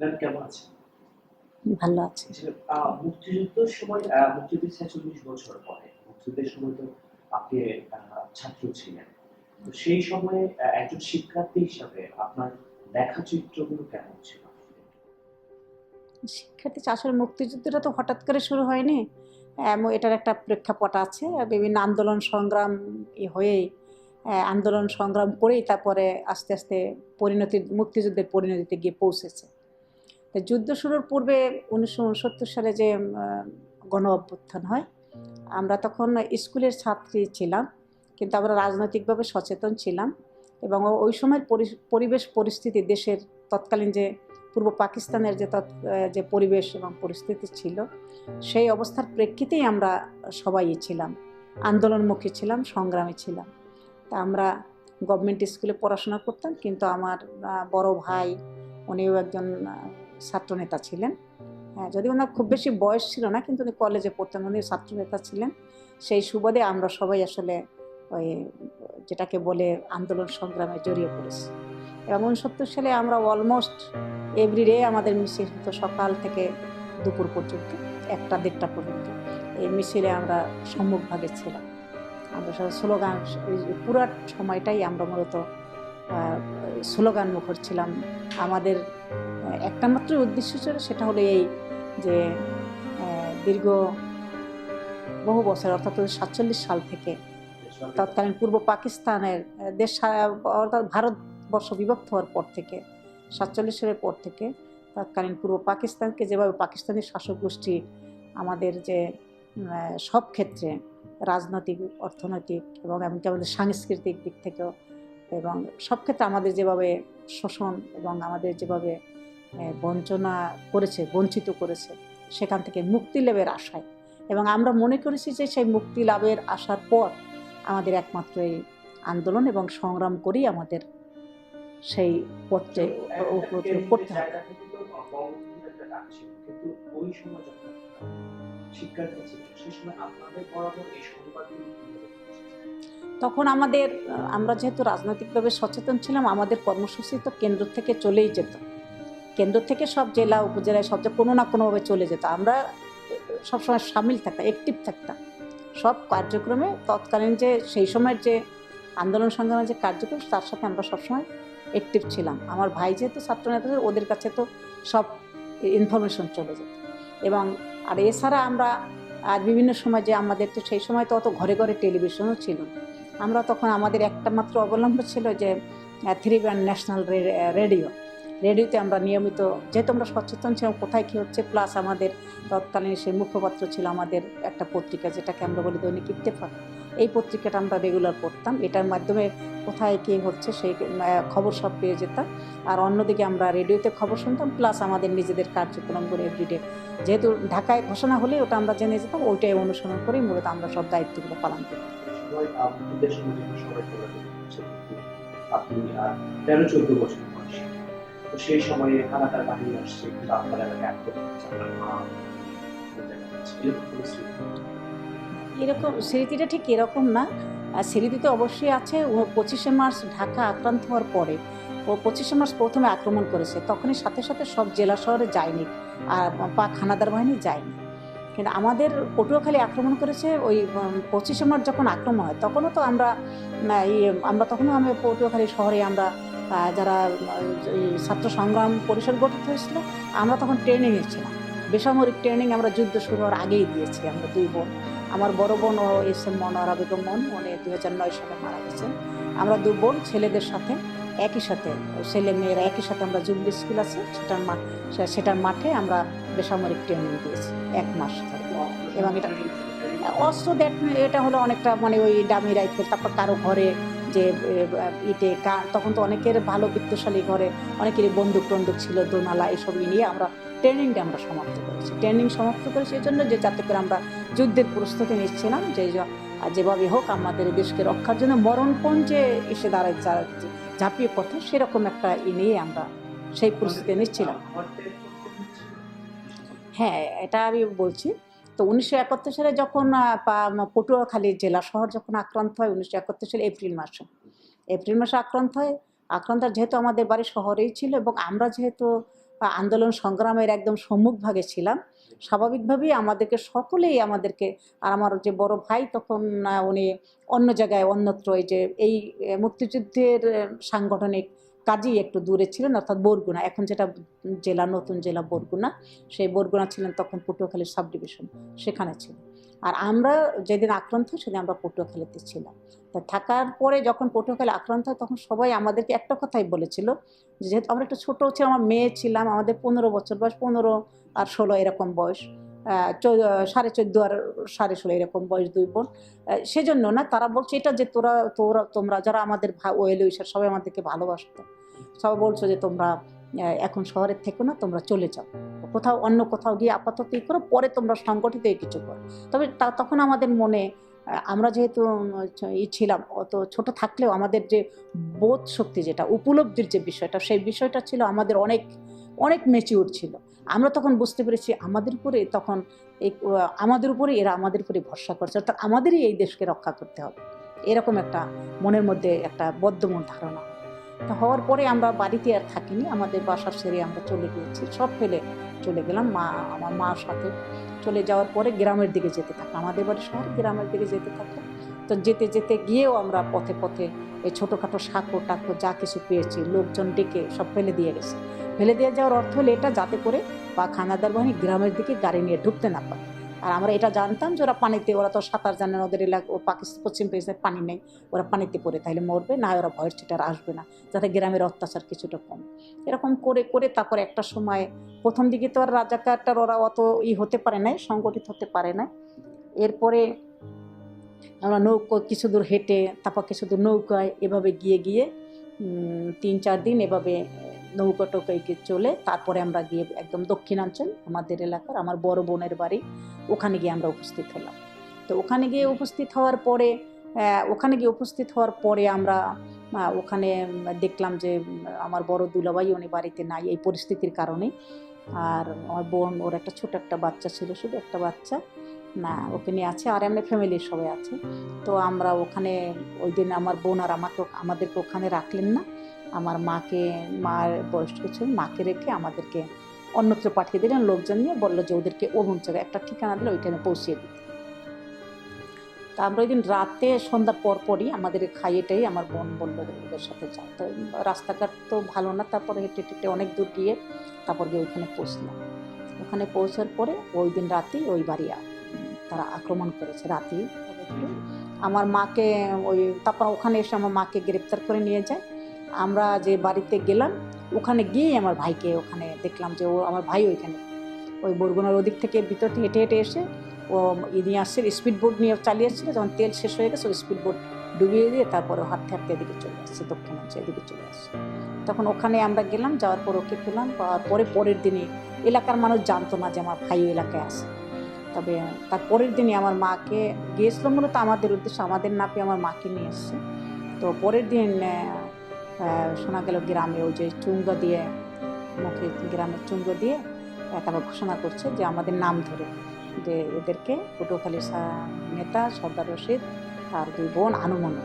Ma'am কেমন আছেন? ভালো আছে। মুক্তিযুদ্ধের সময় আহ, মুক্তিযুদ্ধের ছেচল্লিশ বছর পরে মুক্তিযুদ্ধের সময় তো আপনি আহ, ছাত্র ছিলেন। সেই সময়ে একজন শিক্ষার্থী হিসাবে আপনার দেখা চিত্রগুলো কেমন ছিল? শিক্ষার্থী আসলে মুক্তিযুদ্ধটা তো হঠাৎ করে শুরু হয়নি। এটার একটা প্রেক্ষাপট আছে। বিভিন্ন আন্দোলন সংগ্রাম হয়েই আন্দোলন সংগ্রাম করেই তারপরে আস্তে আস্তে পরিণতি, মুক্তিযুদ্ধের পরিণতিতে গিয়ে পৌঁছেছে। তো যুদ্ধ শুরুর পূর্বে উনিশশো উনসত্তর সালে যে গণ অভ্যুত্থান হয়, আমরা তখন স্কুলের ছাত্রী ছিলাম। কিন্তু আমরা রাজনৈতিকভাবে সচেতন ছিলাম এবং ওই সময়ের পরি- পরিবেশ পরিস্থিতি, দেশের তৎকালীন যে পূর্ব পাকিস্তানের যে তৎ যে পরিবেশ এবং পরিস্থিতি ছিল, সেই অবস্থার প্রেক্ষিতেই আমরা সবাই ছিলাম। আন্দোলনমুখী ছিলাম, সংগ্রামী ছিলাম। তা আমরা গভর্নমেন্ট স্কুলে পড়াশোনা করতাম, কিন্তু আমার বড় ভাই, উনিও একজন ছাত্রনেতা ছিলেন। হ্যাঁ যদি ওনার খুব বেশি বয়স ছিল না, কিন্তু উনি কলেজে পড়তেন উনি ছাত্রনেতা ছিলেন। সেই সুবাদে আমরা সবাই আসলে ওই যেটাকে বলে আন্দোলন সংগ্রামে জড়িয়ে পড়েছি। এবং উনসত্তর সালে আমরা অলমোস্ট এভরিডে আমাদের মিছিল হতো সকাল থেকে দুপুর পর্যন্ত, একটা দেড়টা পর্যন্ত। এই মিছিলে আমরা সম্মুখভাগে ছিলাম। আমরা স্লোগান, পুরো সময়টাই আমরা মূলত স্লোগান মুখর ছিলাম। আমাদের একটা মাত্র উদ্দেশ্য ছিল, সেটা হলো এই যে দীর্ঘ বহু বছর, অর্থাৎ সাতচল্লিশ সাল থেকে তৎকালীন পূর্ব পাকিস্তানের দেশ অর্থাৎ ভারতবর্ষ বিভক্ত হওয়ার পর থেকে, সাতচল্লিশ সালের পর থেকে তৎকালীন পূর্ব পাকিস্তানকে যেভাবে পাকিস্তানি শাসক গোষ্ঠী আমাদের যে সব ক্ষেত্রে রাজনৈতিক, অর্থনৈতিক এবং এমনকি আমাদের সাংস্কৃতিক দিক থেকেও এবং সব ক্ষেত্রে আমাদের যেভাবে শোষণ এবং আমাদের যেভাবে বঞ্চনা করেছে, বঞ্চিত করেছে, সেখান থেকে মুক্তি লাভের আশায় এবং আমরা মনে করেছি যে সেই মুক্তি লাভের আসার পর আমাদের একমাত্র এই আন্দোলন এবং সংগ্রাম করেই আমাদের সেই পথে করতে হবে? তখন আমাদের আমরা যেহেতু রাজনৈতিকভাবে সচেতন ছিলাম আমাদের কর্মসূচি তো কেন্দ্র থেকে চলেই যেত। কেন্দ্র থেকে সব জেলা উপজেলায় সব যে কোনো না কোনোভাবে চলে যেত। আমরা সবসময় সামিল থাকতাম অ্যাক্টিভ থাকতাম। সব কার্যক্রমে তৎকালীন যে, সেই সময়ের যে আন্দোলন সংগ্রামের যে কার্যক্রম, তার সাথে আমরা সবসময় অ্যাক্টিভ ছিলাম। আমার ভাই যেহেতু ছাত্রনেতা ওদের কাছে তো সব ইনফরমেশন চলে যেত। এবং, আর এছাড়া আমরা, আর বিভিন্ন সময় যে আমাদের তো সেই সময় তো অত ঘরে ঘরে টেলিভিশনও ছিল আমরা তখন আমাদের একটা মাত্র অবলম্বন ছিল যে থ্রি ব্যান্ড ন্যাশনাল রেডিও রেডিওতে আমরা নিয়মিত, যেহেতু আমরা সচেতন ছিলাম, কোথায় কী হচ্ছে প্লাস আমাদের তৎকালীন সেই মুখপাত্র ছিল আমাদের একটা পত্রিকা, যেটাকে আমরা বলি দৈনিক ইত্তেফাক। এই পত্রিকাটা আমরা রেগুলার পড়তাম। এটার মাধ্যমে কোথায় কী হচ্ছে, সেই খবর সব পেয়ে যেতাম। আর অন্যদিকে আমরা রেডিওতে খবর শুনতাম প্লাস আমাদের নিজেদের কার্যক্রম কার্যক্রমগুলো এভরিডে যেহেতু ঢাকায় ঘোষণা হলে ওটা আমরা জেনে যেতাম, ওইটাই অনুসরণ করেই মূলত আমরা সব দায়িত্বগুলো পালন করতাম আপনি তেরো, চোদ্দ বছর তো সেই সময়ে কানাডার বাহিনী আসছে, কিন্তু আপনার এলাকায় আক্রমণ। এরকম স্মৃতিটা ঠিক এরকম না। আর স্মৃতি তো অবশ্যই আছে। ও পঁচিশে মার্চ ঢাকা আক্রান্ত হওয়ার পরে ও পঁচিশে মার্চ প্রথমে আক্রমণ করেছে। তখনই সাথে সাথে সব জেলা শহরে যায়নি আর পাক হানাদার বাহিনী যায়নি। কিন্তু আমাদের পটুয়াখালী আক্রমণ করেছে ওই পঁচিশে মার্চ যখন আক্রমণ হয়, তখনও তো আমরা আমরা তখনও আমি পটুয়াখালী শহরে আমরা যারা ছাত্র সংগ্রাম পরিষদ গঠিত হয়েছিল, আমরা তখন ট্রেনিংয়ে ছিলাম। বেসামরিক ট্রেনিং আমরা যুদ্ধ শুরু হওয়ার আগেই দিয়েছি, আমরা দুই বোন। আমার বড় বোন ও এস এম মনোয়ারা বেগম মন উনি দু হাজার নয় সালে মারা গেছেন। আমরা দু বোন, ছেলেদের সাথে, একই সাথে, ছেলে মেয়েরা একই সাথে আমরা জুবলি স্কুল আছে, সেটার মাঠ সেটার মাঠে আমরা বেসামরিক ট্রেনিং দিয়েছি, এক মাস ধরে। এবং এটা অস্ত্র দেখ এটা হলো অনেকটা মানে ওই ডামি রাইফেল তারপর কারও ঘরে যে ইটে তখন তো অনেকের ভালো বিত্তশালী ঘরে অনেকেরই বন্দুক টন্দুক ছিল দোনালা এসব নিয়ে আমরা ট্রেনিংটা আমরা সমাপ্ত করেছি। ট্রেনিং সমাপ্ত করেছি এই জন্য যে যাতে করে আমরা যুদ্ধের প্রস্তুতি নিচ্ছিলাম যে যেভাবে হোক আমাদের দেশকে রক্ষার জন্য মরণপণ যে এসে দাঁড়ায় ঝাঁপিয়ে পড়তে সেরকম একটা ই নিয়ে আমরা সেই প্রস্তুতি নিচ্ছিলাম। হ্যাঁ এটা আমি বলছি। তো উনিশশো একাত্তর সালে যখন পটুয়াখালী জেলা শহর যখন আক্রান্ত হয়, উনিশশো একাত্তর সালে এপ্রিল মাসে। এপ্রিল মাসে আক্রান্ত হয়। আক্রান্ত যেহেতু আমাদের বাড়ি শহরেই ছিল এবং আমরা যেহেতু আন্দোলন সংগ্রামের একদম সম্মুখভাগে ছিলাম, স্বাভাবিকভাবেই আমাদেরকে সকলেই আমাদেরকে, আর আমার যে বড় ভাই তখন উনি অন্য জায়গায় অন্যত্র এই যে, এই মুক্তিযুদ্ধের সাংগঠনিক কাজেই একটু দূরে ছিলেন, অর্থাৎ বরগুনা। এখন যেটা জেলা, নতুন জেলা বরগুনা, সেই বরগুনা ছিলেন তখন পটুয়াখালীর সাব ডিভিশন সেখানে ছিল আর আমরা যেদিন আক্রান্ত সেদিন আমরা পটুয়াখালীতে ছিলাম। তা থাকার পরে যখন পটুয়াখালী আক্রান্ত হয়, তখন সবাই আমাদেরকে একটা কথাই বলেছিল যেহেতু আমরা একটু ছোটো ছিলাম, আমার মেয়ে ছিলাম, আমাদের পনেরো বছর বয়স, পনেরো আর ষোলো এরকম বয়স। সাড়ে চোদ্দ আর সাড়ে ষোলো এরকম বয়স দুই বোন। সেজন্য না, তারা বলছে, এটা যে তোরা তোরা, তোমরা যারা আমাদের ওয়েল উইশার সবাই আমাদেরকে ভালোবাসতো। সবাই বলছো যে তোমরা এখন শহরের থেকো না, তোমরা চলে যাও। কোথাও অন্য কোথাও গিয়ে আপাতত ই করো, পরে তোমরা সংগঠিত কিছু করো। তবে তখন আমাদের মনে আমরা যেহেতু ই ছিলাম, অত ছোট থাকলেও আমাদের যে বোধ শক্তি যেটা, উপলব্ধির যে বিষয়টা, সেই বিষয়টা ছিল আমাদের অনেক অনেক ম্যাচিউর ছিল। আমরা তখন বুঝতে পেরেছি আমাদের উপরে তখন এই আমাদের উপরে এরা আমাদের উপরে ভরসা করছে। অর্থাৎ আমাদেরই এই দেশকে রক্ষা করতে হবে। এরকম একটা মনের মধ্যে একটা বদ্ধমূল ধারণা। তা হওয়ার পরে আমরা বাড়িতে আর থাকিনি। আমাদের বাসার সেরে আমরা চলে গিয়েছি। সব ফেলে চলে গেলাম। মা, আমার মার সাথে চলে যাওয়ার পরে গ্রামের দিকে যেতে থাকলাম। আমাদের বাড়ি শহর গ্রামের দিকে যেতে থাকলাম। তো যেতে যেতে গিয়েও আমরা পথে পথে এই ছোটোখাটো সাঁকো, টাকো যা কিছু পেয়েছি, লোকজন ডেকে সব ফেলে দিয়ে গেছে। ফেলে দিয়ে যাওয়ার অর্থ হলো এটা যাতে করে বা খানাদার বাহিনী গ্রামের দিকে গাড়ি নিয়ে ঢুকতে না পারে। আর আমরা এটা জানতাম যে ওরা পানিতে, ওরা তো সাঁতার জানে না, ওদের এলাকা, ও পাকিস্তান পশ্চিম পাকিস্তানের পানি নেই, ওরা পানিতে পড়ে তাহলে মরবে, না ওরা ভয়ের ছিটার আসবে না, যাতে গ্রামের অত্যাচার কিছুটা কম। এরকম করে করে তারপর একটা সময় প্রথম দিকে তো আর রাজাকারটার ওরা অত ই হতে পারে নাই, সংগঠিত হতে পারে না এরপরে আমরা নৌকো কিছু দূর হেঁটে, তারপর কিছু দূর নৌকায় এভাবে গিয়ে গিয়ে তিন চার দিন এভাবে নৌকা গিয়ে চলে তারপরে আমরা গিয়ে একদম দক্ষিণাঞ্চল, আমাদের এলাকার আমার বড় বোনের বাড়ি, ওখানে গিয়ে আমরা উপস্থিত হলাম। তো ওখানে গিয়ে উপস্থিত হওয়ার পরে ওখানে গিয়ে উপস্থিত হওয়ার পরে আমরা ওখানে দেখলাম যে, আমার বড় দুলাভাই উনি বাড়িতে নাই এই পরিস্থিতির কারণে। আর আমার বোন, ওর একটা ছোট একটা বাচ্চা ছিল, শুধু একটা বাচ্চা। না, ওকে নিয়ে আছে, আর এমনি ফ্যামিলির সবাই আছে। তো আমরা ওখানে, ওই দিন আমার বোন আর আমাকে, আমাদেরকে ওখানে রাখলেন না। আমার মাকে, মার বয়স্ক কিছু মাকে রেখে আমাদেরকে অন্যত্র পাঠিয়ে দিলেন। লোকজন নিয়ে বলল যে ওদেরকে অমুক জায়গায় একটা ঠিকানা দিলে ওইখানে পৌঁছিয়ে দিতে। তা আমরা ওই দিন রাতে সন্ধ্যার পর পরই আমাদের খাইয়েটাই আমার বোন বলল ওদের সাথে যাও তো রাস্তাঘাট তো ভালো না, তারপরে হেঁটে হেঁটে অনেক দূর গিয়ে তারপর গিয়ে ওইখানে পৌঁছলাম। ওখানে পৌঁছার পরে ওই দিন রাতেই ওই বাড়ি তারা আক্রমণ করেছে, রাতেই। আমার মাকে ওই তারপর ওখানে এসে আমার মাকে গ্রেপ্তার করে নিয়ে যায়। আমরা যে বাড়িতে গেলাম, ওখানে গিয়ে আমার ভাইকে ওখানে দেখলাম যে ও আমার ভাই ওইখানে। ওই বরগুনার ওদিক থেকে ভিতর থেকে হেঁটে হেঁটে এসে ও ই নিয়ে আসছে স্পিড বোট নিয়ে চালিয়েছিল, যখন তেল শেষ হয়ে গেছে, ওই স্পিড বোট ডুবিয়ে দিয়ে তারপরে হাঁটতে হাঁটতে এদিকে চলে আসছে দক্ষিণাঞ্চল এদিকে চলে আসছে। তখন ওখানে আমরা গেলাম, যাওয়ার পর ওকে পেলাম, পাওয়ার পরে পরের দিনই এলাকার মানুষ জানতো না যে আমার ভাই এলাকায় আছে। তবে তার পরের দিনই আমার মাকে গিয়েছিল, মূলত আমাদের উদ্দেশ্যে, আমাদের না পেয়ে আমার মাকে নিয়ে এসছে। তো পরের দিন শোনা গেল গ্রামে ওই যে চুঙ্গ দিয়ে, মুখে গ্রামের চুঙ্গ দিয়ে তারপর ঘোষণা করছে যে আমাদের নাম ধরে, যে এদেরকে পটুয়াখালী নেতা সর্দার রশিদ আর দুই বোন আনুমনু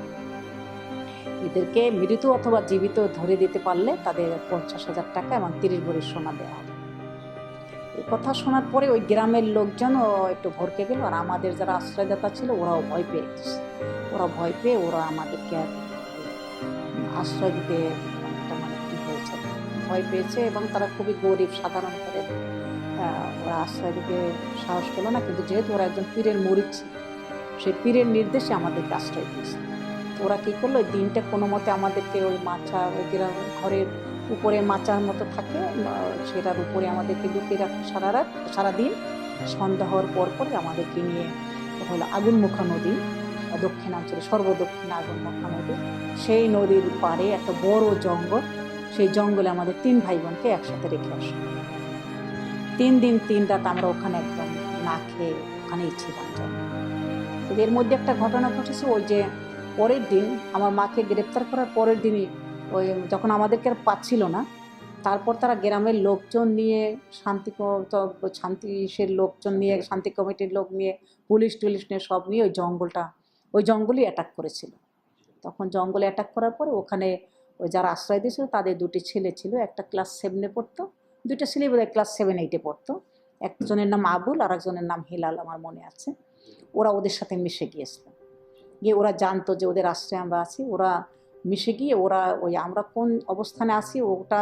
এদেরকে মৃত অথবা জীবিত ধরে দিতে পারলে তাদের পঞ্চাশ হাজার টাকা এবং তিরিশ ভরি সোনা দেওয়া হবে এই কথা শোনার পরে ওই গ্রামের লোকজনও একটু ভরকে গেল, আর আমাদের যারা আশ্রয়দাতা ছিল ওরাও ভয় পেয়ে। ওরা ভয় পেয়ে ওরা আমাদেরকে আশ্রয় দিতে একটা মানে কি হয়েছে ভয় পেয়েছে এবং তারা খুবই গরিব সাধারণ করে ওরা আশ্রয় দিতে সাহস পেল না। কিন্তু যেহেতু ওরা একজন পীরের মরিচ ছিল, সেই পীরের নির্দেশে আমাদেরকে আশ্রয় দিয়েছে। ওরা কী করল ওই দিনটা কোনো মতে আমাদেরকে ওই ওই গ্রাম ঘরের উপরে মাচার মতো থাকে সেটার উপরে আমাদেরকে লুকিয়ে রাখে সারা রাত সারাদিন। সন্ধ্যা হওয়ার পর পরে আমাদেরকে নিয়ে হলো আগুনমুখা নদী। আহ, দক্ষিণাঞ্চলে সর্বদক্ষিণে আগুনমুখা নদী সেই নদীর পাড়ে একটা বড় জঙ্গল। সেই জঙ্গলে আমাদের তিন ভাই বোনকে একসাথে রেখে আসে। তিন দিন, তিন রাত আমরা ওখানে একদম না খেয়ে ওখানেই ছিলাম। এর মধ্যে একটা ঘটনা ঘটেছে, ওই যে পরের দিন আমার মাকে গ্রেপ্তার করার পরের দিনই ওই যখন আমাদেরকে আর পাচ্ছিল না, তারপর তারা গ্রামের লোকজন নিয়ে শান্তি শান্তি সে লোকজন নিয়ে, শান্তি কমিটির লোক নিয়ে, পুলিশ টুলিশ নিয়ে সব নিয়ে ওই জঙ্গলটা ওই জঙ্গলই অ্যাটাক করেছিল। তখন জঙ্গলে অ্যাটাক করার পরে ওখানে ওই যারা আশ্রয় দিয়েছিল, তাদের দুটি ছেলে ছিল। একটা ক্লাস সেভেনে পড়তো দুটো ছেলে বোধহয় ক্লাস সেভেন এইটে পড়তো। একজনের নাম আবুল আর একজনের নাম হিলাল, আমার মনে আছে। ওরা ওদের সাথে মিশে গিয়েছিল। গিয়ে ওরা জানতো যে ওদের আশ্রয়ে আমরা আছি। ওরা মিশে গিয়ে ওরা ওই আমরা কোন অবস্থানে আছি ওটা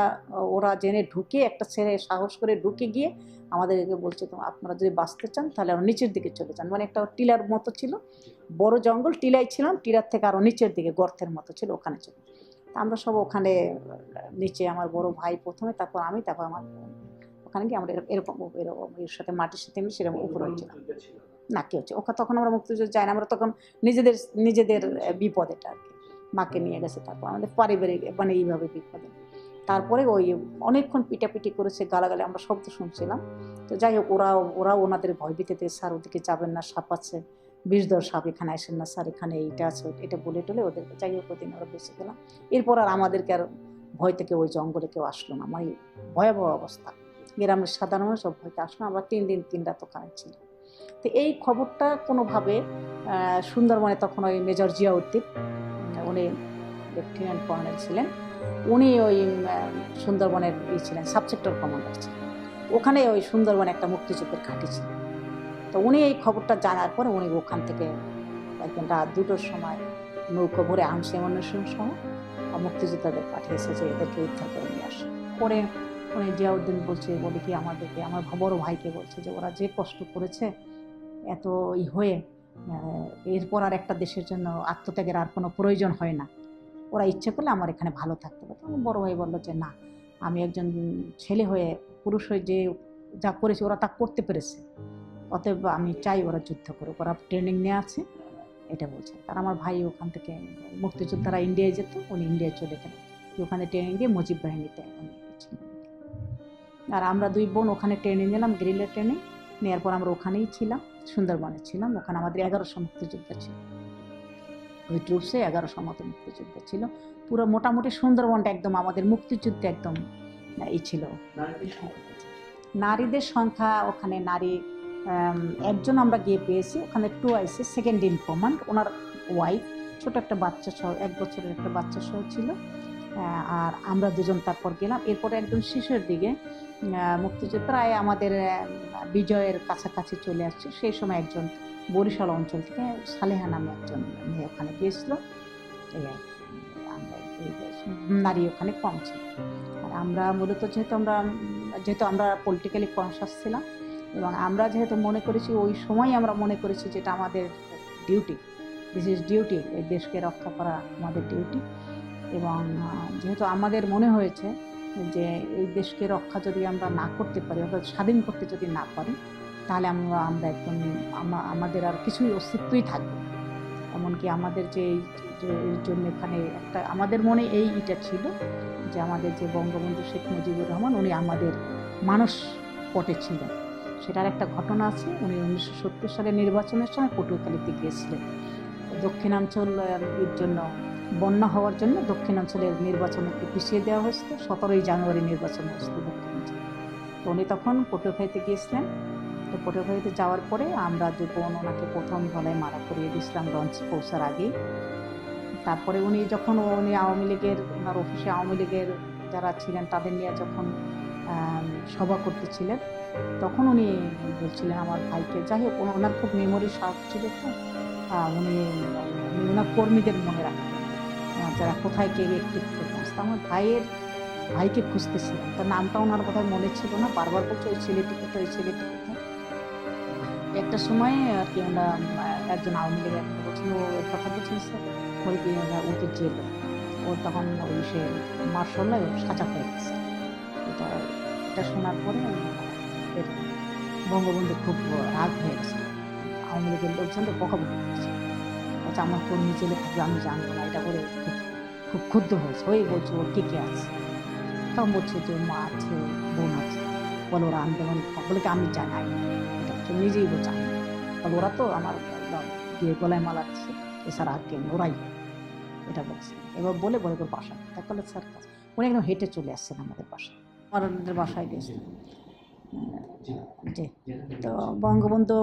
ওরা জেনে ঢুকে একটা ছেলে সাহস করে ঢুকে গিয়ে আমাদেরকে বলছে তো আপনারা যদি বাঁচতে চান তাহলে আরও নিচের দিকে চলে যান। মানে একটা টিলার মতো ছিল বড় জঙ্গল টিলায় ছিলাম টিলার থেকে আরও নিচের দিকে গর্তের মতো ছিল ওখানে চলে তা আমরা সব ওখানে নিচে আমার বড় ভাই প্রথমে তারপর আমি তারপর আমার ওখানে গিয়ে আমরা এরকম এরকম এর সাথে মাটির সাথে মিশে এরকম উপরে হয়েছিলাম। না। কি হচ্ছে ওখানে তখন আমরা মুক্তিযুদ্ধ যাই না আমরা তখন নিজেদের নিজেদের বিপদ এটা আর কি। মাকে নিয়ে গেছে তারপর। আমাদের পারিবারিক মানে এইভাবে বিপদে। তারপরে ওই অনেকক্ষণ পিটাপিটি করেছে গালাগালি আমরা শব্দ শুনছিলাম। তো যাই হোক ওরা ওরা ওনাদের ভয় ভয়ভীতিতে স্যার, ওদিকে যাবেন না, সাপ আছে। বিষধর সাপ এখানে আসেন না। স্যার, এখানে এইটা আছে, এটা বলে টলে ওদেরকে যাই হোক, ওদিন ওরা বেঁচে গেলাম। এরপর আর আমাদেরকে আর ভয় থেকে ওই জঙ্গলে কেউ আসলো না। মানে ভয়াবহ অবস্থা। গ্রামের সাধারণ সব ভয়তে আসলো। আমরা তিন দিন, তিন রাত ওখানে ছিল তো এই খবরটা কোনোভাবে সুন্দরবনে তখন ওই মেজর জিয়াউদ্দিন উনি লেফটেন্যান্ট কর্নেল ছিলেন। উনি ওই সুন্দরবনের ই ছিলেন, সাবসেক্টর কমান্ডার ছিলেন। ওখানে ওই সুন্দরবনে একটা মুক্তিযুদ্ধের ঘাঁটি ছিল। তো উনি এই খবরটা জানার পরে উনি ওখান থেকে একদিন রাত দুটোর সময় নৌকো ভরে আহমসি এমনেশন সহ মুক্তিযোদ্ধাদের পাঠিয়েছে যে এদেরকে উদ্ধার করে নিয়ে আসে। পরে উনি জিয়াউদ্দিন বলছে, বলে কি আমাদেরকে, আমার বড় ভাইকে বলছে যে ওরা যে কষ্ট করেছে, এত ই হয়ে এরপর আর একটা দেশের জন্য আত্মত্যাগের আর কোনো প্রয়োজন হয় না। ওরা ইচ্ছে করলে আমার এখানে ভালো থাকতে পারে আমার বড় ভাই বলল যে, না, আমি একজন ছেলে হয়ে, পুরুষ হয়ে যে যা করেছে ওরা তা করতে পেরেছে। অতএব আমি চাই ওরা যুদ্ধ করুক। ওরা ট্রেনিং নিয়ে আছে, এটা বলছে। আর আমার ভাই ওখান থেকে মুক্তিযোদ্ধারা ইন্ডিয়ায় যেত, উনি ইন্ডিয়ায় চলে গেলেন। ওখানে ট্রেনিং দিয়ে মুজিব বাহিনীতে আর আমরা দুই বোন ওখানে ট্রেনিং নিলাম গ্রিলের ট্রেনিং নেওয়ার পর আমরা ওখানেই ছিলাম। সুন্দরবনে ছিলাম। ওখানে আমাদের এগারোশো মুক্তিযোদ্ধা ছিল। ওই ট্রুপসে এগারোশো মতো মুক্তিযোদ্ধা ছিল। পুরো মোটামুটি সুন্দরবনটা একদম আমাদের মুক্তিযুদ্ধে একদম ই ছিল। নারীদের সংখ্যা ওখানে নারী একজন আমরা গিয়ে পেয়েছি। ওখানে two IC second in command owner wife ছোট একটা বাচ্চা সহ এক বছরের একটা বাচ্চা সহ ছিল। আর আমরা দুজন তারপর গেলাম। এরপরে একদম শেষের দিকে মুক্তিযুদ্ধ প্রায় আমাদের বিজয়ের কাছাকাছি চলে আসছে। সেই সময় একজন বরিশাল অঞ্চল থেকে সালেহা নামে একজন মেয়ে ওখানে গিয়েছিল। আমরা নারী ওখানে কম ছিল আর আমরা মূলত যেহেতু আমরা যেহেতু আমরা পলিটিক্যালি কনসাস ছিলাম, এবং আমরা যেহেতু মনে করেছি, ওই সময় আমরা মনে করেছি যেটা আমাদের ডিউটি দিস ইজ ডিউটি এই দেশকে রক্ষা করা আমাদের ডিউটি এবং যেহেতু আমাদের মনে হয়েছে যে এই দেশকে রক্ষা যদি আমরা না করতে পারি, অর্থাৎ স্বাধীন করতে যদি না পারি, তাহলে আমরা আমরা একদম আমাদের আর কিছুই অস্তিত্বই থাকবে এমনকি আমাদের যে এই জন্য এখানে একটা, আমাদের মনে এই ইটা ছিল যে আমাদের যে বঙ্গবন্ধু শেখ মুজিবুর রহমান, উনি আমাদের মানুষ পটে ছিলেন। সেটার একটা ঘটনা আছে, উনি উনিশশো সত্তর সালে নির্বাচনের সময় পটুয়াখালীতে গিয়েছিলেন। দক্ষিণাঞ্চল এর জন্য বন্যা হওয়ার জন্য দক্ষিণাঞ্চলের নির্বাচন একটু পিছিয়ে দেওয়া হয়েছিল। সতেরোই জানুয়ারি নির্বাচন হয়েছিল দক্ষিণাঞ্চলে। তো উনি তখন পটুয়াখালীতে গিয়েছিলেন। তো পটুয়াখালীতে যাওয়ার পরে আমরা যে বোন ওনাকে প্রথম গলায় মারা করিয়ে দিয়েছিলাম, লঞ্চে পৌঁছার আগেই। তারপরে উনি যখন উনি আওয়ামী লীগের, ওনার অফিসে আওয়ামী লীগের যারা ছিলেন তাদের নিয়ে যখন সভা করতেছিলেন, তখন উনি বলছিলেন আমার ভাইকে, যাই হোক, ওনার খুব মেমোরি শার্প ছিল তো। উনি ওনার কর্মীদের মনে রাখতেন যারা কোথায় কে একটু তো আমার ভাইয়ের ভাইকে খুঁজতেছিলেন তার নামটা ওনার কথা মনে ছিল না, বারবার বলছে ওই ছেলেটি কোথায়, ওই ছেলেটি কোথায়। একটা সময় আর কি আমরা একজন আওয়ামী লীগের একটা বলছিল কথা বলছেন স্যার ওই ওকে জেল ও তখন ওই সে মার্শাল্লাহ সাজা হয়ে গেছে। এটা এটা শোনার পরে বঙ্গবন্ধু খুব রাগ হয়ে গেছে। আওয়ামী লীগের লোকজনদের বকাবকি করছে। বলছে, আমার কর্মী জেলে থাকবে, আমি জানব না। এটা করে খুব খুব ক্ষুব্ধ হয়েছে। ওই বলছে ওর কে কে আছে। তখন বলছে যে মা আছে বোন আছে। বলে ওরা আন্দোলন বলে কি আমি জানাই। এটা হচ্ছে নিজেই বলছে আমি বলে ওরা তো আমার গিয়ে গলায় মালা দিচ্ছে এছাড়া আর কেন ওরাই। এটা বলছে। এবার বলে বলে করে বাসা তা করলে স্যার কাছে উনি একদম হেঁটে চলে আসছেন আমাদের বাসায়। আমাদের বাসায় গেছিলেন তো বঙ্গবন্ধু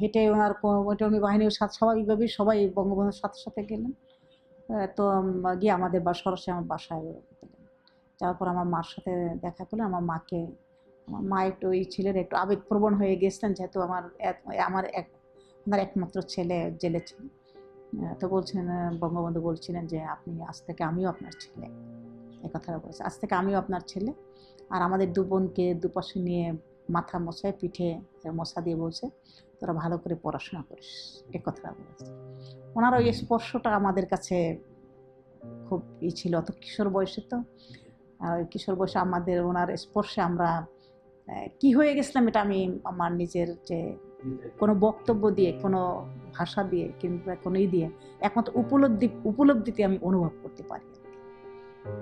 হেঁটে ওনার কর্মী বাহিনীর সাথে স্বাভাবিকভাবেই সবাই বঙ্গবন্ধুর সাথে সাথে গেলেন। তো গিয়ে আমাদের বা, সরাসরি আমার বাসায় যাওয়ার পর আমার মার সাথে দেখা করলেন। আমার মাকে, আমার মা একটু ওই ছেলের একটু আবেগপ্রবণ হয়ে গেছিলেন, যেহেতু আমার আমার এক, ওনার একমাত্র ছেলে জেলে ছিল। তো বলছেন বঙ্গবন্ধু বলছিলেন যে, আপনি আজ থেকে আমিও আপনার ছেলে। এই কথাটা বলছে। আজ থেকে আমিও আপনার ছেলে। আর আমাদের দু বোনকে দুপাশে নিয়ে মাথা মশায় পিঠে মশা দিয়ে বলছে, তোরা ভালো করে পড়াশোনা করিস। এ কথাটা বলেছে। ওনার ওই স্পর্শটা আমাদের কাছে খুব ই ছিল অত কিশোর বয়সে তো, আর কিশোর বয়সে আমাদের ওনার স্পর্শে আমরা কি হয়ে গেছিলাম এটা আমি আমার নিজের যে কোনো বক্তব্য দিয়ে, কোনো ভাষা দিয়ে কিংবা কোনো ই দিয়ে একমাত্র উপলব্ধি, উপলব্ধিতে আমি অনুভব করতে পারি।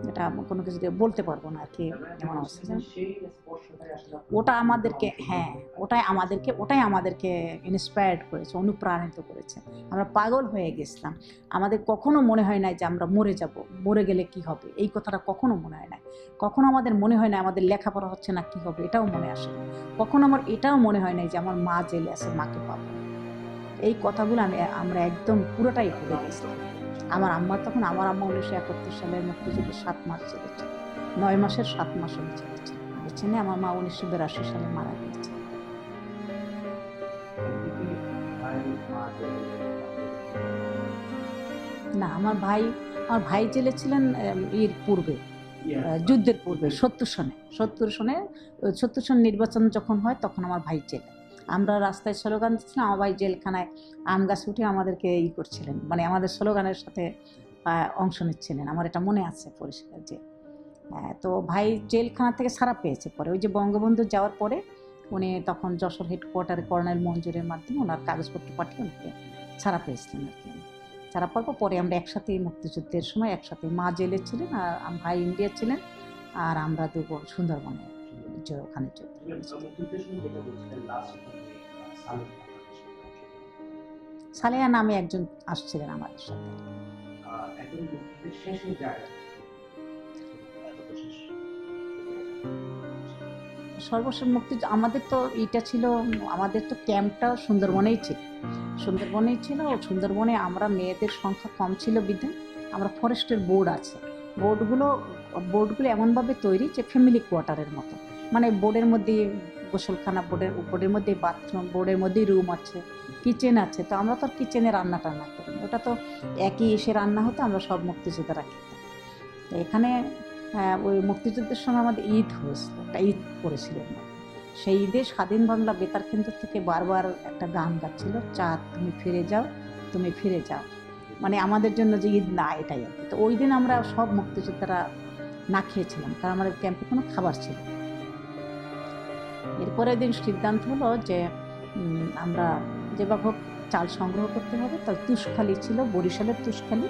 এটা কোনো কিছু বলতে পারব না আর কি, এমন অবস্থা। ওটা আমাদেরকে হ্যাঁ ওটাই আমাদেরকে ওটাই আমাদেরকে ইন্সপায়ার্ড করেছে, অনুপ্রাণিত করেছে। আমরা পাগল হয়ে গেছিলাম। আমাদের কখনো মনে হয় না যে আমরা মরে যাব, মরে গেলে কি হবে? এই কথাটা কখনো মনে হয় না কখনো আমাদের মনে হয় না আমাদের লেখাপড়া হচ্ছে না, কি হবে? এটাও মনে আসে না। কখনো আমার এটাও মনে হয় না যে আমার মা জেলে আছে, মাকে পাবো। এই কথাগুলো আমি, আমরা একদম পুরোটাই ভুলে গেছিলাম। আমার আম্মা তখন আমার আম্মা উনিশশো একাত্তর সালের মুক্তিযুদ্ধে সাত মাস চলেছে। নয় মাসের সাত মাস হলে চলেছে। বুঝছেন আমার মা উনিশশো বিরাশি সালে মারা গিয়েছে। না আমার ভাই আমার ভাই জেলে ছিলেন এর পূর্বে যুদ্ধের পূর্বে সত্তর সনে সত্তর সনে সত্তর সন নির্বাচন যখন হয় তখন আমার ভাই জেলে। আমরা রাস্তায় স্লোগান দিচ্ছিলাম, আমার ভাই জেলখানায় আম গাছ উঠে আমাদেরকে ই করছিলেন। মানে আমাদের স্লোগানের সাথে অংশ নিচ্ছিলেন। আমার এটা মনে আছে পরিষ্কার যে তো ভাই জেলখানা থেকে সারা পেয়েছে পরে। ওই যে বঙ্গবন্ধু যাওয়ার পরে উনি তখন যশোর হেডকোয়ার্টারে কর্নেল মঞ্জুরের মাধ্যমে ওনার কাগজপত্র পাঠিয়ে ওনাকে ছাড়া পেয়েছিলেন আর কি। ছাড়া পাওয়ার পর আমরা একসাথে মুক্তিযুদ্ধের সময় একসাথে মা জেলে ছিলেন আর ভাই ইন্ডিয়া ছিলেন আর আমরা দু বোন সুন্দরবনে যে ওখানে খান সালেহা নামে একজন আসছিলেন আমাদের সাথে। সর্বশেষ। মুক্তি আমাদের তো এটা ছিল আমাদের তো ক্যাম্পটা সুন্দরবনেই ছিল। সুন্দরবনেই ছিল ও সুন্দরবনে আমরা মেয়েদের সংখ্যা কম ছিল বিধে আমরা ফরেস্টের বোর্ড আছে। বোর্ডগুলো বোর্ডগুলো এমনভাবে তৈরি যে ফ্যামিলি কোয়ার্টারের মতো। মানে বোর্ডের মধ্যে গোসলখানা বোর্ডের বোর্ডের মধ্যে বাথরুম বোর্ডের মধ্যেই রুম আছে কিচেন আছে। তো আমরা তো আর কিচেনে রান্না টান্না করি। ওটা তো একই এসে রান্না হতো আমরা সব মুক্তিযোদ্ধারা খেতাম তো এখানে আহ, ওই মুক্তিযুদ্ধের সময় আমাদের ঈদ হয়েছিল একটা ঈদ পড়েছিল সেই ঈদে স্বাধীন বাংলা বেতার কেন্দ্র থেকে বারবার একটা গান গাচ্ছিল চাঁদ তুমি ফিরে যাও তুমি ফিরে যাও। মানে আমাদের জন্য যে ঈদ না এটাই তো ওই দিন আমরা সব মুক্তিযোদ্ধারা না খেয়েছিলাম কারণ আমাদের ক্যাম্পে কোনো খাবার ছিল না। এরপরের দিন সিদ্ধান্ত হলো যে আমরা যেভাবে হোক চাল সংগ্রহ করতে হবে তাই তুষখালি ছিল, বরিশালের তুষখালি,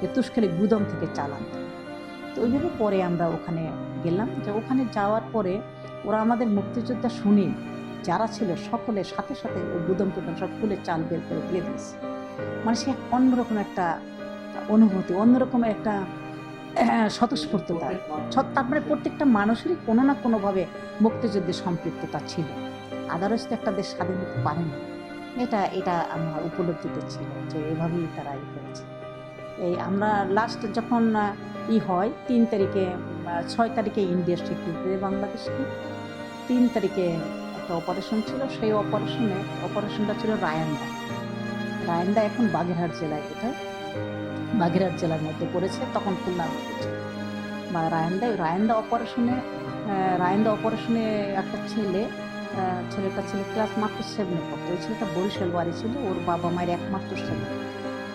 যে তুষখালি গুদম থেকে চাল আনতে। তো ওইভাবে পরে আমরা ওখানে গেলাম যে ওখানে যাওয়ার পরে ওরা আমাদের মুক্তিযোদ্ধা শুনে যারা ছিল, সকলে সাথে সাথে ওই গুদম টুদম সব খুলে চাল বের করে দিয়ে দিয়েছে মানে সে অন্যরকম একটা অনুভূতি, অন্যরকম একটা আহ, স্বতঃস্ফূর্ততা। তারপরে প্রত্যেকটা মানুষেরই কোনো না কোনোভাবে মুক্তিযুদ্ধের সম্পৃক্ততা ছিল। আদারস তো একটা দেশ স্বাধীন হতে পারে না। এটা এটা আমার উপলব্ধিতে ছিল যে এভাবেই তারা ই করেছে। এই আমরা লাস্ট যখন ই হয় তিন তারিখে ছয় তারিখে ইন্ডিয়া স্বীকৃতি দেয় বাংলাদেশকে। তিন তারিখে একটা অপারেশন ছিল। সেই অপারেশনে অপারেশনটা ছিল রায়ান্দা রায়ান্দা এখন বাগেরহাট জেলায়। কোথায় বাগেরহাট জেলার মধ্যে পড়েছে, তখন খুলনার মধ্যে বা রায়ান্দা রায়ান্দা অপারেশনে রায়ান্দা অপারেশনে একটা ছেলে ছেলেটা ছেলে ক্লাস মাত্র সেভেনে পড়তো। ওই ছেলেটা বরিশাল বাড়ি ছিল, ওর বাবা মায়ের একমাত্র ছেলে।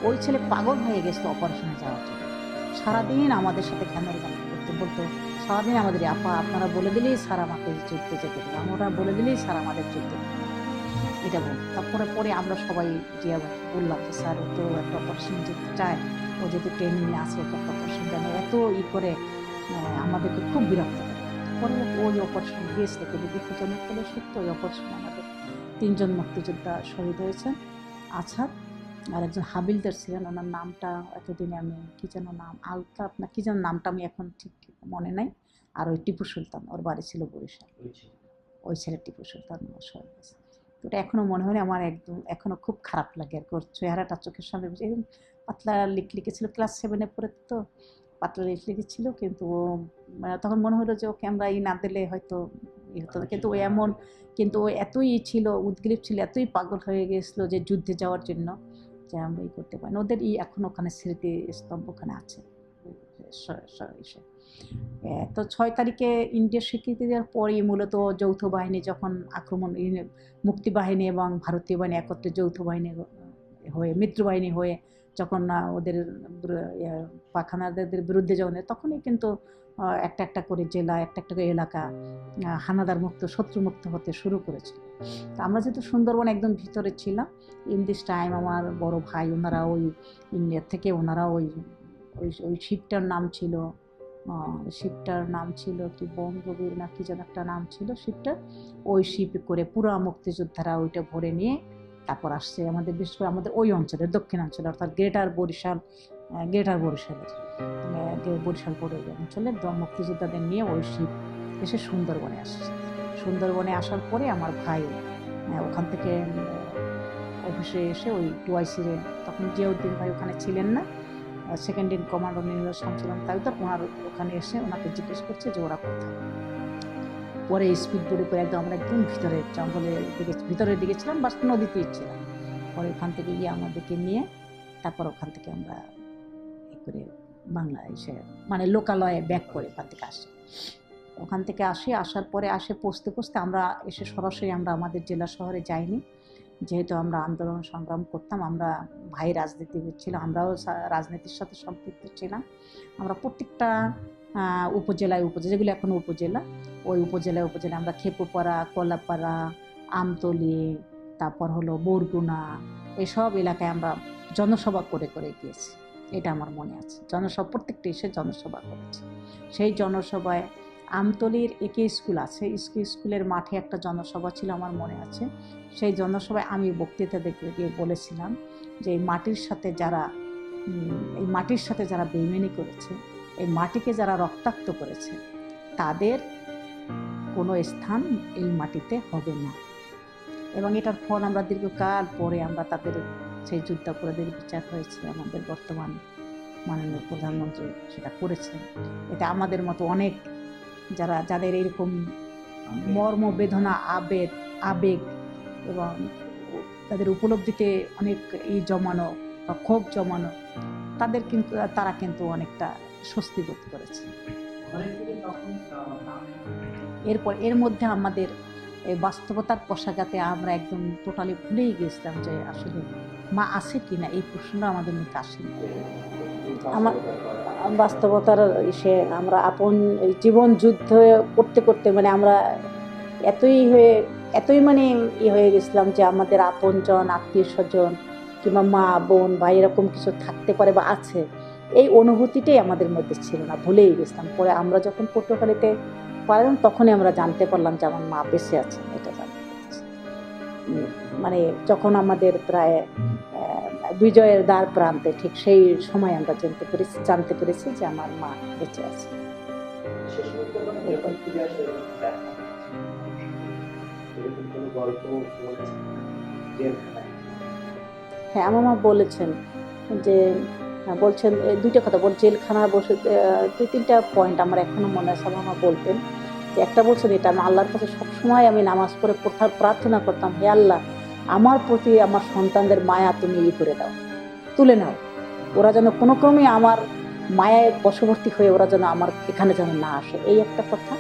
ওই ছেলে পাগল হয়ে গেছিল অপারেশনে যাওয়ার জন্য। সারাদিন আমাদের সাথে খেলার গান করতে বলতো, সারাদিন আমাদের আপা, আপনারা বলে দিলেই স্যার আমাকে যুদ্ধে যেতে দেবে। আমরা বলে দিলেই স্যার আমাদের যুদ্ধে। এটা বল। তারপরে পরে আমরা সবাই যে বললাম যে স্যার ও তো একটা অপারেশন যেতে চায় ও যদি ট্রেনিংয়ে আসে ওকে একটা অপারেশন দেন এত ই করে আমাদেরকে খুব বিরক্ত করে। পরে ওই অপারেশন গিয়েছে কিন্তু দুঃখজনক হলে সত্য ওই অপারেশনে আমাদের তিনজন মুক্তিযোদ্ধা শহীদ হয়েছেন। আছাদ আর একজন হাবিলদার ছিলেন ওনার নামটা এতদিনে আমি কী যেন নাম আলতাফ না কী যেন নামটা আমি এখন ঠিক মনে নাই। আর ওই টিপু সুলতান ওর বাড়ি ছিল বরিশাল। হয়েছে। ওই ছেলে টিপু সুলতান গেছে তো ওটা এখনও মনে হয় আমার একদম এখনও খুব খারাপ লাগে আর ওর চেহারাটা চোখের সামনে এরকম পাতলা লিখ লিখেছিল ক্লাস সেভেনে পড়ে তো পাতলা লিখ লিখেছিল কিন্তু ও মানে তখন মনে হলো যে ওকে আমরা ই না দিলে হয়তো ই হতো না। কিন্তু ও এমন কিন্তু ও এতই ছিল উদ্গ্রীব ছিল এতই পাগল হয়ে গেছিল যে যুদ্ধে যাওয়ার জন্য যে আমরা ই করতে পারি না। ওদের ই এখন ওখানে স্মৃতি স্তম্ভ ওখানে আছে তো ছয় তারিখে ইন্ডিয়ার স্বীকৃতি দেওয়ার পরই মূলত যৌথ বাহিনী যখন আক্রমণ মুক্তিবাহিনী এবং ভারতীয় বাহিনী একত্রে যৌথ বাহিনী হয়ে মিত্রবাহিনী হয়ে যখন ওদের পাখানাদের বিরুদ্ধে যখন, তখনই কিন্তু একটা একটা করে জেলা, একটা একটা করে এলাকা হানাদার মুক্ত, শত্রু মুক্ত হতে শুরু করেছিল। তো আমরা যেহেতু সুন্দরবন একদম ভিতরে ছিলাম, ইন দিস টাইম আমার বড় ভাই, ওনারা ওই ইন্ডিয়ার থেকে, ওনারা ওই ওই ওই শিপটার নাম ছিল শিপটার নাম ছিল কি বঙ্গবীর না কি যেন একটা নাম ছিল শিপটার ওই শিপে করে পুরো মুক্তিযোদ্ধারা ওইটা ভরে নিয়ে তারপর আসছে আমাদের বিশেষ করে আমাদের ওই অঞ্চলের দক্ষিণাঞ্চলে অর্থাৎ গ্রেটার বরিশাল গ্রেটার বরিশালের বরিশাল বড় অঞ্চলের দ- মুক্তিযোদ্ধাদের নিয়ে ওই শিপ এসে সুন্দরবনে আসছে। সুন্দরবনে আসার পরে আমার ভাই ওখান থেকে অফিসে এসে ওই টুয়াইসিরে তখন জিয়াউদ্দিন ভাই ওখানে ছিলেন না। Second in commander Nirmal Shamsulam Talukdar ওনার ওখানে এসে ওনাকে জিজ্ঞেস করছে যে ওরা কোথায়। পরে স্পিড বোর্ডে করে একদম আমরা একদম ভিতরে জঙ্গলের দিকে ভিতরের দিকে ছিলাম বা নদীতে ছিলাম। পরে ওখান থেকে গিয়ে আমাদেরকে নিয়ে তারপর ওখান থেকে আমরা এ করে বাংলা এসে মানে লোকালয়ে ব্যাক করে ওখান থেকে আসি। ওখান থেকে আসি, আসার পরে আসে পৌঁছতে পৌঁছতে আমরা এসে সরাসরি আমরা আমাদের জেলা শহরে যাইনি। যেহেতু আমরা আন্দোলন সংগ্রাম করতাম, আমরা ভাই রাজনীতি ছিল আমরাও রাজনীতির সাথে সম্পৃক্ত ছিলাম। আমরা প্রত্যেকটা উপজেলায় উপজেলা, যেগুলো এখন উপজেলা, ওই উপজেলায় উপজেলা আমরা খেপুপাড়া, কলাপাড়া, আমতলি, তারপর হলো বরগুনা, এসব এলাকায় আমরা জনসভা করে করে গিয়েছি। এটা আমার মনে আছে। জনসভা, প্রত্যেকটা এসে জনসভা করেছে। সেই জনসভায় আমতলির একে স্কুল আছে স্কুলের মাঠে একটা জনসভা ছিল আমার মনে আছে। সেই জনসভায় আমি বক্তৃতা দেখতে গিয়ে বলেছিলাম যে এই মাটির সাথে যারা এই মাটির সাথে যারা বেমেনি করেছে এই মাটিকে যারা রক্তাক্ত করেছে তাদের কোনো স্থান এই মাটিতে হবে না। এবং এটার ফল আমরা দীর্ঘকাল পরে আমরা তাদের সেই যুদ্ধাপরাধের বিচার হয়েছে আমাদের বর্তমান মাননীয় প্রধানমন্ত্রী সেটা করেছেন। এটা আমাদের মতো অনেক যারা যাদের এরকম মর্ম বেদনা আবেগ আবেগ এবং তাদের উপলব্ধিতে অনেক এই জমানো বা ক্ষোভ জমানো, তাদের কিন্তু, তারা কিন্তু অনেকটা স্বস্তি বোধ করেছে। এরপর, এর মধ্যে আমাদের বাস্তবতার পোশাকাতে আমরা একদম টোটালি ভুলেই গেছিলাম যে আসলে মা আছে কি না এই প্রশ্নটা আমাদের মধ্যে আসেনি। আমার- বাস্তবতার সে আমরা আপন জীবন যুদ্ধ করতে করতে মানে আমরা এতই হয়ে এতই মানে ই হয়ে গেছিলাম যে আমাদের আপনজন, আত্মীয় স্বজন কিংবা মা, বোন বা এরকম কিছু থাকতে পারে বা আছে, এই অনুভূতিটাই আমাদের মধ্যে ছিল না, ভুলেই গেছিলাম। পরে আমরা যখন পটুয়াখালীতে পারলাম তখনই আমরা জানতে পারলাম যে আমার মা বেঁচে আছেন, এটা জানতে মানে যখন আমাদের প্রায় বিজয়ের দ্বার প্রান্তে ঠিক সেই সময় আমরা জানতে পেরেছি জানতে পেরেছি যে আমার মা বেঁচে আছে। গল্প হ্যাঁ আমার মা বলেছেন যে হ্যাঁ, বলছেন দুইটা কথা বল জেলখানা বসে দুই তিনটা পয়েন্ট আমার এখনও মনে আছে আমার মা বলতেন যে একটা বলছেন এটা আমি আল্লাহর কাছে সবসময় আমি নামাজ পড়ে প্রার্থনা করতাম হে আল্লাহ আমার প্রতি আমার সন্তানদের মায়া তুমি ই করে দাও তুলে নাও। ওরা যেন কোনো ক্রমে আমার মায়ায় বশবর্তী হয়ে ওরা যেন আমার এখানে যেন না আসে। এই একটা কথা।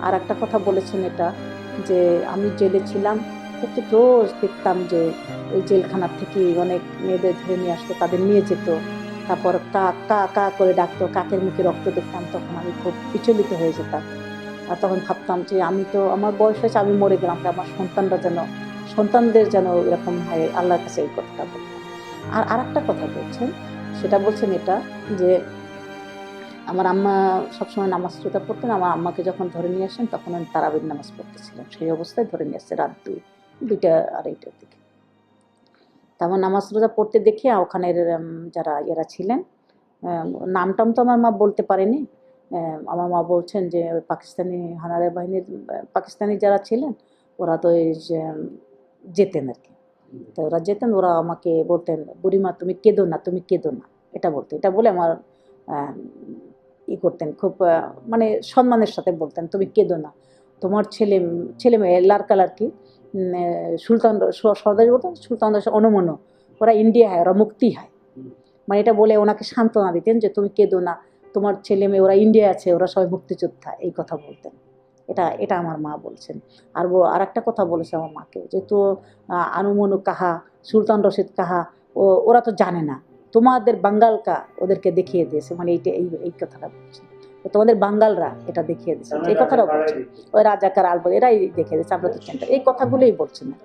আর একটা কথা বলেছেন এটা যে আমি জেলে ছিলাম, প্রত্যেক রোজ দেখতাম যে ওই জেলখানার থেকে অনেক মেয়েদের ধরে নিয়ে আসতো, তাদের নিয়ে যেত। তারপর কা কা কা করে ডাকতো, কাকের মুখে রক্ত দেখতাম, তখন আমি খুব বিচলিত হয়ে যেতাম। আর তখন ভাবতাম যে আমি তো, আমার বয়স হয়েছে, আমি মরে গেলাম আমার সন্তানরা যেন, সন্তানদের যেন এরকম হয়, আল্লাহর কাছে এই কথাটা বলতাম। আর আর একটা কথা বলছেন, সেটা বলছেন এটা যে আমার আম্মা সবসময় নামাজ শ্রোতা পড়তেন। আমার আম্মাকে যখন ধরে নিয়ে আসেন তখন আমি তারাবির নামাজ পড়তেছিলাম সেই অবস্থায় ধরে নিয়ে আসছে রাত দুই দুইটা আড়াইটার দিকে। তারপর নামাজ রোজা পড়তে দেখে ওখানের যারা এরা ছিলেন নামটাম তো আমার মা বলতে পারেনি। আমার মা বলছেন যে ওই পাকিস্তানি হানাদার বাহিনীর পাকিস্তানি যারা ছিলেন ওরা তো যেতেন আর কি। তো ওরা যেতেন ওরা আমাকে বলতেন বুড়িমা তুমি কেঁদো না তুমি কেঁদো না। এটা বলতো এটা বলে আমার ই করতেন খুব মানে সম্মানের সাথে বলতেন তুমি কেঁদো না। তোমার ছেলে ছেলে মেয়ে লাড়কি উম, আহ, সুলতান সর্দার বলতো সুলতান অনুমন। ওরা ইন্ডিয়া হয় ওরা মুক্তি হয়। মানে এটা বলে ওনাকে সান্ত্বনা দিতেন যে তুমি কেঁদো না। তোমার ছেলে মেয়ে ওরা ইন্ডিয়া আছে ওরা সবাই মুক্তিযোদ্ধা। এই কথা বলতেন। এটা এটা আমার মা বলছেন। আর আর একটা কথা বলেছে আমার মাকে যে তো আনুমনু কাহা সুলতান রশিদ কাহা ও ওরা তো জানে না। তোমাদের বাঙ্গালকা ওদেরকে দেখিয়ে দিয়েছে। মানে এইটা এই এই কথাটা বলছে। তোমাদের বাঙ্গালরা এটা দেখিয়ে দিয়েছে। এই কথাটাও বলছে। ওই রাজাকার আলবদ এরাই দেখিয়ে দিয়েছে। আমরা তো চিন্তা এই কথাগুলোই বলছেন না।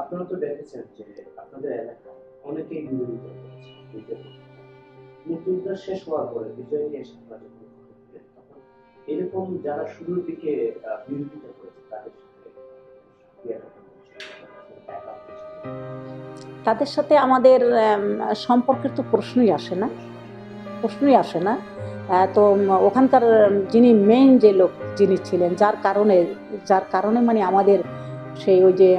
আপনারা তো দেখেছেন যে আপনাদের এলাকায় অনেকেই বিরোধিতা করেছে। বিজেপি। মুক্তিযুদ্ধ শেষ হওয়ার পরে বিজয় নিয়ে এসে আপনারা যখন ভোট দিলেন, তখন এরকম যারা শুরুর দিকে বিরোধিতা করেছে তাদের সাথে তাদের সাথে আমাদের সম্পর্কের তো প্রশ্নই আসে না। প্রশ্নই আসে না। তো ওখানকার যিনি মেইন যে লোক, যিনি ছিলেন, যার কারণে যার কারণে মানে আমাদের সেই ওই যে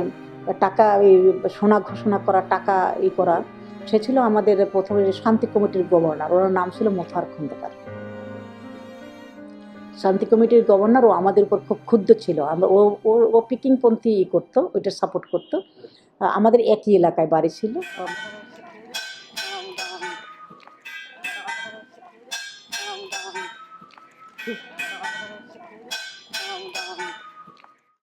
টাকা, এই সোনা ঘোষণা করা, টাকা ই করা, সে ছিল আমাদের প্রথমে শান্তি কমিটির গভর্নর ওনার নাম ছিল মোথার খন্দকার। শান্তি কমিটির গভর্নর ও আমাদের উপর খুব ক্ষুব্ধ ছিল। আমরা, ও, ও- পিকিংপন্থী ই করতো, ওইটা সাপোর্ট করতো। আমাদের একই এলাকায় বাড়ি ছিল।